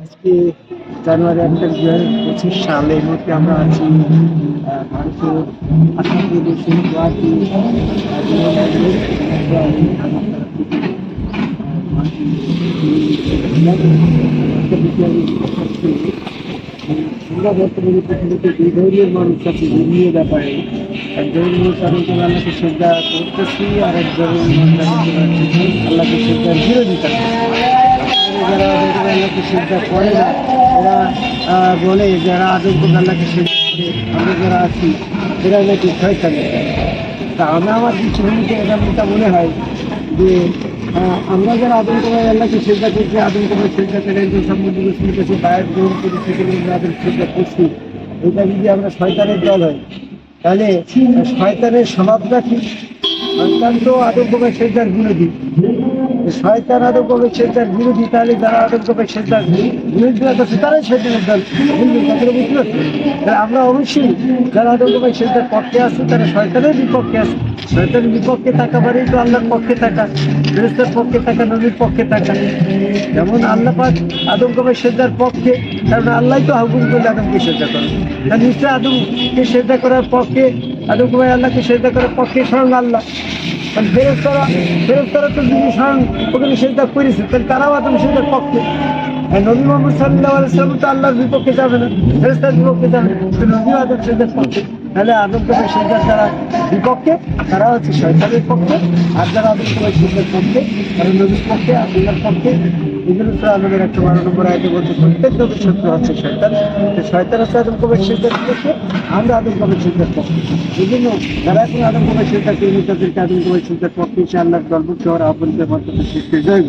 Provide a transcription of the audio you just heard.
আজকে জানুয়ারি একটা দুই হাজার পঁচিশ সালে এই মুহূর্তে আমরা আছি ভারতের আসাম প্রদেশের গুয়াহাটি ব্যাপারে এক ধরনের মানুষ আল্লাহকে শ্রদ্ধা করতেছি, আর এক ধরনের শ্রদ্ধার বিরোধিতা করতেছি। আল্লাহকে শ্রদ্ধা করে না? এরা বলে যারা আদম আল্লাহকে করে? আমরা যারা আছি, এরা নাকি শয়তান তা আমরা আমার দৃষ্টিভঙ্গিতে এটা এটা মনে হয় যে আমরা যারা আদম করে আল্লাহকে শ্রদ্ধা করছি আদম করে শ্রদ্ধা করে একজন সম্বন্ধে রসুলের কাছে বায়াত গ্রহণ করি সেখানে আমরা আদম শ্রদ্ধা করছি, এটা যদি আমরা শয়তানের দল হয়, তাহলে শয়তানের স্বভাবটা কি? শয়তান তো আদম করে শ্রদ্ধার বিরোধী শয়তান আদম কবে সেটার বিরোধী তাহলে যারা আদম কবে সেটার বিরোধিতা করছে তারাই শয়তানের দল। কথাটা বুঝতে পারছ আমরা অবশ্যই যারা আদম কবে সেটার পক্ষে আছে তারা শয়তানের বিপক্ষে আছে শয়তানের বিপক্ষে থাকা মানেই তো আল্লাহর পক্ষে থাকা ফেরেস্তার পক্ষে থাকা, নবীর পক্ষে থাকা। যেমন আল্লাহ পাক আদম কবে সেটার পক্ষে, কারণ আল্লাহ তো হুকুম করলে আদমকে সেটা করে। তার নিশ্চয় আদমকে সেটা করার পক্ষে আদম কবে আল্লাহকে সেটা করার পক্ষে স্বয়ং আল্লাহ। কারণ ফেরেস্তারা ফেরস্তারা তো যদি স্বয়ং ওখানে সেটা করেছে, তাহলে তারাও আদম সেটার পক্ষে। হ্যাঁ নবী মোহাম্মদ সাল্লাহ আলাইসালাম তো আল্লাহর বিপক্ষে যাবে না ফেরস্তার বিপক্ষে যাবে না। তো নবী আদম সেটার পক্ষে। তাহলে আদম কবে সেটার যারা বিপক্ষে তারা হচ্ছে শয়তানের পক্ষে। আর যারা আদম কবে সেটার পক্ষে, তারা নবীর পক্ষে, আল্লাহর পক্ষে। এগুলো তো আমাদের বারো নম্বর আয়তে বলছে প্রত্যেক নবীর শত্রু হচ্ছে তো শয়তান হচ্ছে আদম কবির সেটার পক্ষে আমরা আদম কবে সেটার পক্ষে এই জন্য যারা এখন আদম কবির সেটা তাদেরকে আদম কবে সেটার পক্ষে আল্লাহর গল্প হওয়ার আহ্বান জয়